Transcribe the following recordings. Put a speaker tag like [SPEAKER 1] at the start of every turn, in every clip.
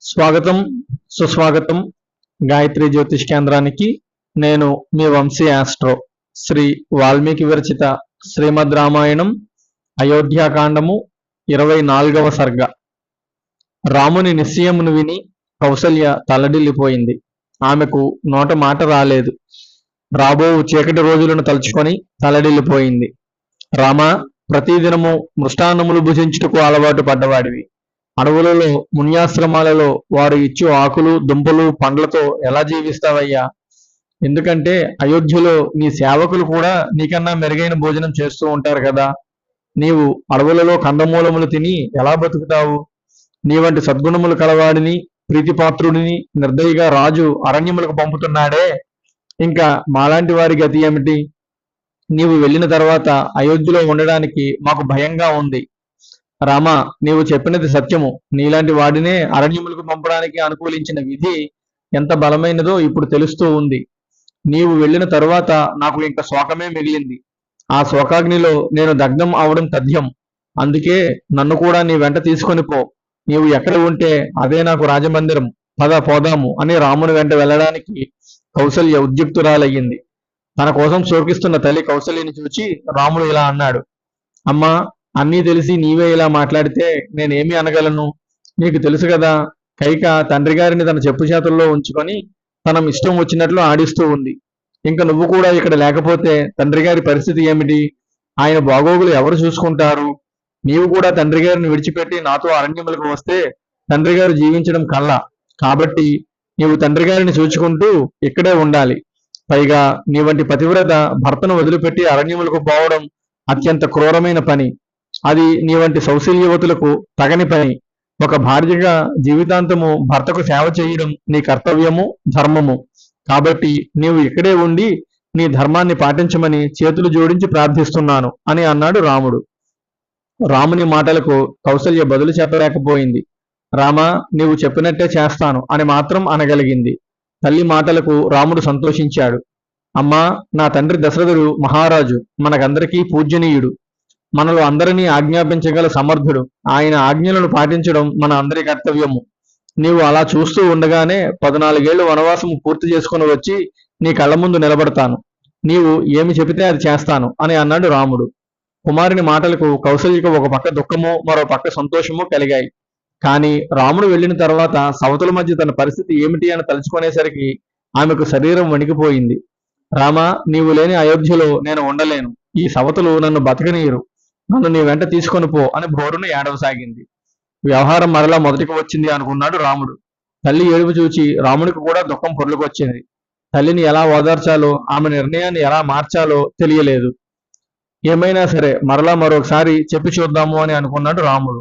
[SPEAKER 1] స్వాగతం సుస్వాగతం గాయత్రి జ్యోతిష్ కేంద్రానికి. నేను మీ వంశీ ఆస్ట్రో శ్రీ వాల్మీకి విరచిత శ్రీమద్ రామాయణం అయోధ్యాకాండము ఇరవై నాలుగవ సర్గ. రాముని నిశ్చయమును విని కౌసల్య తలడిల్లిపోయింది. ఆమెకు నోట మాట రాలేదు. రాబో చీకటి రోజులను తలుచుకొని తలడిల్లిపోయింది. రామ ప్రతిదినము మృష్టాన్నములు భుజించుటకు అలవాటు పడ్డవాడివి. అడవులలో మున్యాశ్రమాలలో వారు ఇచ్చు ఆకులు దుంపలు పండ్లతో ఎలా జీవిస్తావయ్యా? ఎందుకంటే అయోధ్యలో నీ సేవకులు కూడా నీకన్నా మెరుగైన భోజనం చేస్తూ ఉంటారు కదా. నీవు అడవులలో కందమూలములు తిని ఎలా బతుకుతావు? నీ వంటి సద్గుణములు కలవాడిని ప్రీతిపాత్రుడిని నిర్దయిగా రాజు అరణ్యములకు పంపుతున్నాడే. ఇంకా మాలాంటి వారి గతి ఏమిటి? నీవు వెళ్ళిన తర్వాత అయోధ్యలో ఉండడానికి మాకు భయంగా ఉంది. రామ నీవు చెప్పినది సత్యము. నీలాంటి వాడినే అరణ్యములకు పంపడానికి అనుకూలించిన విధి ఎంత బలమైనదో ఇప్పుడు తెలుస్తూ ఉంది. నీవు వెళ్ళిన తరువాత నాకు ఇంకా శోకమే మిగిలింది. ఆ శోకాగ్నిలో నేను దగ్ధం అవడం తథ్యం. అందుకే నన్ను కూడా నీ వెంట తీసుకొని పో. నీవు ఎక్కడ ఉంటే అదే నాకు రాజమందిరం. పద పోదాము అని రాముని వెంట వెళ్ళడానికి కౌసల్య ఉద్యుక్తురాలయ్యింది. తన కోసం శోకిస్తున్న తల్లి కౌసల్యని చూచి రాముడు ఇలా అన్నాడు అమ్మా అన్నీ తెలిసి నీవే ఇలా మాట్లాడితే నేనేమి అనగలను? నీకు తెలుసు కదా కైక తండ్రి గారిని తన చెప్పు చేతుల్లో ఉంచుకొని తన ఇష్టం వచ్చినట్లు ఆడిస్తూ ఉంది. ఇంకా నువ్వు కూడా ఇక్కడ లేకపోతే తండ్రి గారి పరిస్థితి ఏమిటి? ఆయన బాగోగులు ఎవరు చూసుకుంటారు? నీవు కూడా తండ్రి గారిని విడిచిపెట్టి నాతో అరణ్యములకు వస్తే తండ్రి గారు జీవించడం కళ్ళ కాబట్టి నీవు తండ్రి గారిని చూచుకుంటూ ఇక్కడే ఉండాలి. పైగా నీ వంటి పతివ్రత భర్తను వదిలిపెట్టి అరణ్యములకు పోవడం అత్యంత క్రూరమైన పని. అది నీ వంటి సౌశల్యవతులకు తగని పని. ఒక భార్యగా జీవితాంతము భర్తకు సేవ చేయడం నీ కర్తవ్యము ధర్మము. కాబట్టి నీవు ఇక్కడే ఉండి నీ ధర్మాన్ని పాటించమని చేతులు జోడించి ప్రార్థిస్తున్నాను అని అన్నాడు రాముడు. రాముని మాటలకు కౌసల్య బదులు చెప్పలేకపోయింది. రామ నీవు చెప్పినట్టే చేస్తాను అని మాత్రం అనగలిగింది. తల్లి మాటలకు రాముడు సంతోషించాడు. అమ్మా నా తండ్రి దశరథుడు మహారాజు మనకందరికీ పూజ్యనీయుడు. మనలో అందరినీ ఆజ్ఞాపించగల సమర్థుడు. ఆయన ఆజ్ఞలను పాటించడం మన అందరి కర్తవ్యము. నీవు అలా చూస్తూ ఉండగానే పద్నాలుగేళ్ళు వనవాసము పూర్తి చేసుకుని వచ్చి నీ కళ్ళ ముందు నిలబడతాను. నీవు ఏమి చెబితే అది చేస్తాను అని అన్నాడు రాముడు. కుమారుని మాటలకు కౌశల్యకు ఒక పక్క దుఃఖము మరో పక్క సంతోషము కలిగాయి. కానీ రాముడు వెళ్ళిన తర్వాత సవతుల మధ్య తన పరిస్థితి ఏమిటి అని తలుచుకునేసరికి ఆమెకు శరీరం వణికిపోయింది. రామ నీవు లేని అయోధ్యలో నేను ఉండలేను. ఈ సవతులు నన్ను బతకనీయరు. నన్ను నీ వెంట తీసుకొని పో అని భోరును ఏడవసాగింది. వ్యవహారం మరలా మొదటికి వచ్చింది అనుకున్నాడు రాముడు. తల్లి ఏడుపు చూచి రాముడికి కూడా దుఃఖం పొర్లుకొచ్చింది. తల్లిని ఎలా ఓదార్చాలో ఆమె నిర్ణయాన్ని ఎలా మార్చాలో తెలియలేదు. ఏమైనా సరే మరలా మరొకసారి చెప్పి చూద్దాము అని అనుకున్నాడు రాముడు.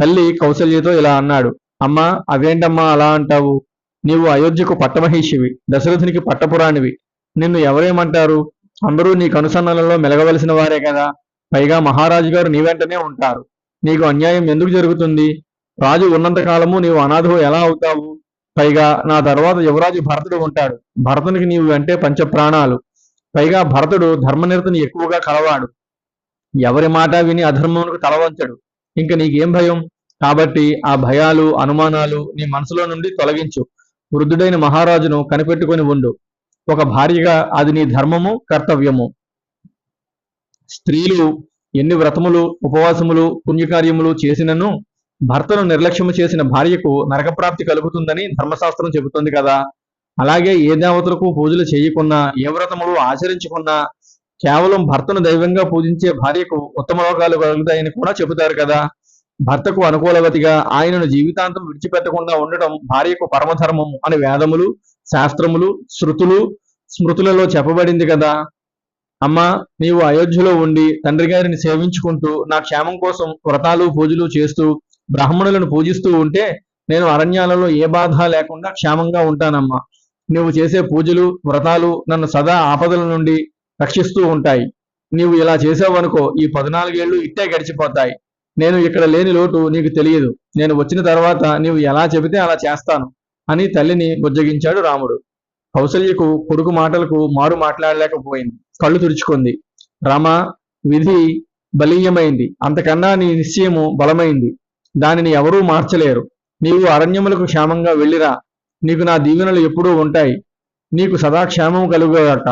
[SPEAKER 1] తల్లి కౌసల్యతో ఇలా అన్నాడు అమ్మా అవేంటమ్మా అలా అంటావు? నీవు అయోధ్యకు పట్టమహిషివి దశరథునికి పట్టపురాణివి. నిన్ను ఎవరేమంటారు? అందరూ నీ కనుసన్నలలో మెలగవలసిన వారే కదా. పైగా మహారాజు గారు నీ వెంటనే ఉంటారు. నీకు అన్యాయం ఎందుకు జరుగుతుంది? రాజు ఉన్నంత కాలము నీవు అనాథవు ఎలా అవుతావు? పైగా నా తర్వాత యువరాజు భరతుడు ఉంటాడు. భరతునికి నీవు అంటే పంచ ప్రాణాలు పైగా భరతుడు ధర్మనిరతని ఎక్కువగా కలవాడు. ఎవరి మాట విని అధర్మమునకు తలవంచడు ఇంకా నీకేం భయం? కాబట్టి ఆ భయాలు అనుమానాలు నీ మనసులో నుండి తొలగించు. వృద్ధుడైన మహారాజును కనిపెట్టుకొని ఉండు. ఒక భార్యగా అది నీ ధర్మము కర్తవ్యము. స్త్రీలు ఎన్ని వ్రతములు ఉపవాసములు పుణ్యకార్యములు చేసినను భర్తను నిర్లక్ష్యము చేసిన భార్యకు నరకప్రాప్తి కలుగుతుందని ధర్మశాస్త్రం చెబుతుంది కదా. అలాగే ఏ దేవతలకు పూజలు చేయకున్నా ఏ వ్రతములు ఆచరించుకున్నా కేవలం భర్తను దైవంగా పూజించే భార్యకు ఉత్తమ లోకాలు కలుగుతాయని కూడా చెబుతారు కదా. భర్తకు అనుకూలవతిగా ఆయనను జీవితాంతం విడిచిపెట్టకుండా ఉండటం భార్యకు పరమధర్మము అని వేదములు శాస్త్రములు శృతులు స్మృతులలో చెప్పబడింది కదా. అమ్మా నీవు అయోధ్యలో ఉండి తండ్రి గారిని సేవించుకుంటూ నా క్షేమం కోసం వ్రతాలు పూజలు చేస్తూ బ్రాహ్మణులను పూజిస్తూ ఉంటే నేను అరణ్యాలలో ఏ బాధ లేకుండా క్షేమంగా ఉంటానమ్మా. నువ్వు చేసే పూజలు వ్రతాలు నన్ను సదా ఆపదల నుండి రక్షిస్తూ ఉంటాయి. నీవు ఇలా చేసావనుకో ఈ పద్నాలుగేళ్ళు ఇట్టే గడిచిపోతాయి. నేను ఇక్కడ లేని లోటు నీకు తెలియదు. నేను వచ్చిన తర్వాత నీవు ఎలా చెబితే అలా చేస్తాను అని తల్లిని బుజ్జగించాడు రాముడు. కౌసల్యకు కొడుకు మాటలకు మారు మాట్లాడలేకపోయింది. కళ్ళు తుడుచుకుంది. రామ విధి బలీయమైంది. అంతకన్నా నీ నిశ్చయము బలమైంది. దానిని ఎవరూ మార్చలేరు. నీవు అరణ్యములకు క్షేమంగా వెళ్ళిరా. నీకు నా దీవెనలు ఎప్పుడూ ఉంటాయి. నీకు సదా క్షేమం కలుగుగాక.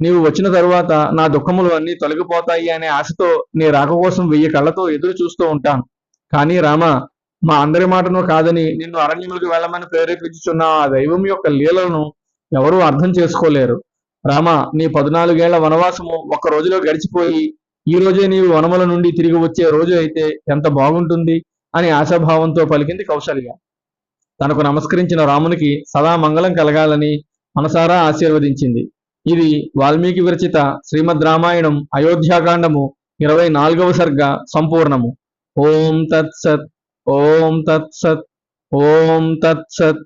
[SPEAKER 1] నీవు వచ్చిన తరువాత నా దుఃఖములు అన్నీ తొలగిపోతాయి అనే ఆశతో నీ రాక కోసం వెయ్యి కళ్ళతో ఎదురు చూస్తూ ఉంటాను. కానీ రామ మా అందరి మాటను కాదని నిన్ను అరణ్యములకు వెళ్ళమని ప్రేరేపించుచున్న ఆ దైవం యొక్క లీలలను ఎవరూ అర్థం చేసుకోలేరు. రామ నీ పద్నాలుగేళ్ళ వనవాసము ఒక్క రోజులో గడిచిపోయి ఈ రోజే నీవు వనముల నుండి తిరిగి వచ్చే రోజు అయితే ఎంత బాగుంటుంది అని ఆశాభావంతో పలికింది కౌశల్య. తనకు నమస్కరించిన రామునికి సదా మంగళం కలగాలని మనసారా ఆశీర్వదించింది. ఇది వాల్మీకి విరచిత శ్రీమద్ రామాయణం అయోధ్యాకాండము ఇరవై నాలుగవ సర్గ సంపూర్ణము. ఓం తత్సత్ ఓం తత్సత్ ఓం తత్సత్.